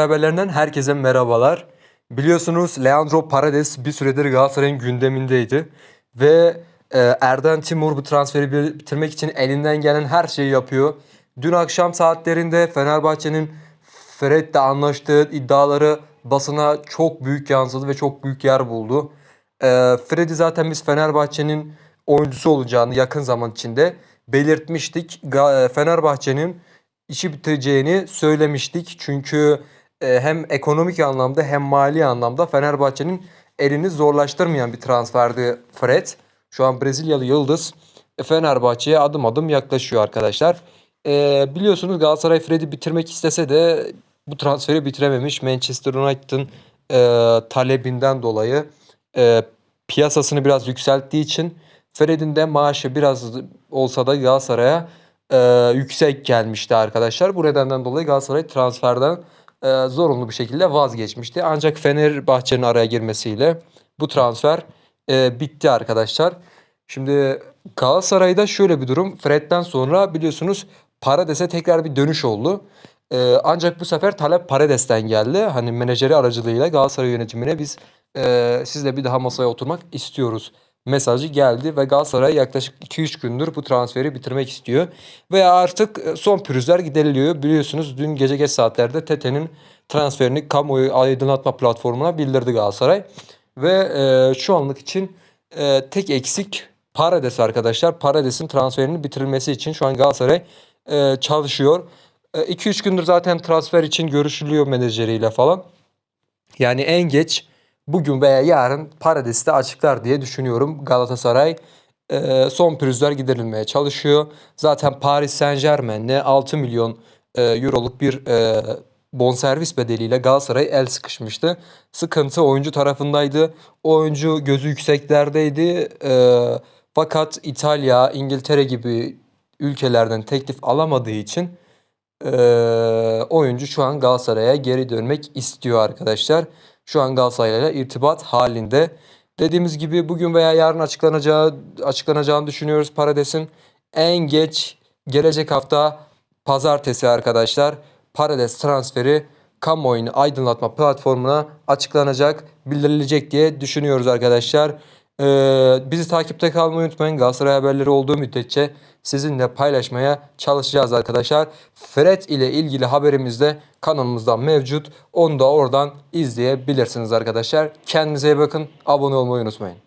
haberlerinden herkese merhabalar. Biliyorsunuz Leandro Paredes bir süredir Galatasaray'ın gündemindeydi. Ve e, Erden Timur bu transferi bitirmek için elinden gelen her şeyi yapıyor. Dün akşam saatlerinde Fenerbahçe'nin Fred'le anlaştığı iddiaları basına çok büyük yansıdı ve çok büyük yer buldu. E, Fred'i zaten biz Fenerbahçe'nin oyuncusu olacağını yakın zaman içinde belirtmiştik. E, Fenerbahçe'nin işi bitireceğini söylemiştik. Çünkü hem ekonomik anlamda hem mali anlamda Fenerbahçe'nin elini zorlaştırmayan bir transferdi Fred. Şu an Brezilyalı Yıldız e, Fenerbahçe'ye adım adım yaklaşıyor arkadaşlar. E, biliyorsunuz Galatasaray Fred'i bitirmek istese de bu transferi bitirememiş. Manchester United'ın e, talebinden dolayı e, piyasasını biraz yükselttiği için Fred'in de maaşı biraz olsa da Galatasaray'a e, yüksek gelmişti arkadaşlar. Bu nedenden dolayı Galatasaray transferden e, zorunlu bir şekilde vazgeçmişti. Ancak Fenerbahçe'nin araya girmesiyle bu transfer e, bitti arkadaşlar. Şimdi Galatasaray'da şöyle bir durum. Fred'den sonra biliyorsunuz Parades'e tekrar bir dönüş oldu. E, ancak bu sefer talep Parades'ten geldi. Hani menajeri aracılığıyla Galatasaray yönetimine biz e, sizle bir daha masaya oturmak istiyoruz mesajı geldi ve Galatasaray yaklaşık 2-3 gündür bu transferi bitirmek istiyor. Ve artık e, son pürüzler gideriliyor. Biliyorsunuz dün gece geç saatlerde Tete'nin transferini kamuoyu aydınlatma platformuna bildirdi Galatasaray. Ve e, şu anlık için e, tek eksik Parades arkadaşlar. Parades'in transferinin bitirilmesi için şu an Galatasaray e, çalışıyor. 2-3 gündür zaten transfer için görüşülüyor menajeriyle falan. Yani en geç bugün veya yarın Parades'te açıklar diye düşünüyorum. Galatasaray e, son pürüzler giderilmeye çalışıyor. Zaten Paris Saint Germain'le 6 milyon e, euroluk bir e, bonservis bedeliyle Galatasaray el sıkışmıştı. Sıkıntı oyuncu tarafındaydı. Oyuncu gözü yükseklerdeydi. E, fakat İtalya, İngiltere gibi ülkelerden teklif alamadığı için ee, oyuncu şu an Galatasaray'a geri dönmek istiyor arkadaşlar. Şu an Galatasaray'la irtibat halinde. Dediğimiz gibi bugün veya yarın açıklanacağı açıklanacağını düşünüyoruz Parades'in. En geç gelecek hafta pazartesi arkadaşlar Parades transferi kamuoyunu aydınlatma platformuna açıklanacak, bildirilecek diye düşünüyoruz arkadaşlar. Ee, bizi takipte kalmayı unutmayın. Galatasaray haberleri olduğu müddetçe sizinle paylaşmaya çalışacağız arkadaşlar. Fred ile ilgili haberimiz de kanalımızda mevcut. Onu da oradan izleyebilirsiniz arkadaşlar. Kendinize iyi bakın. Abone olmayı unutmayın.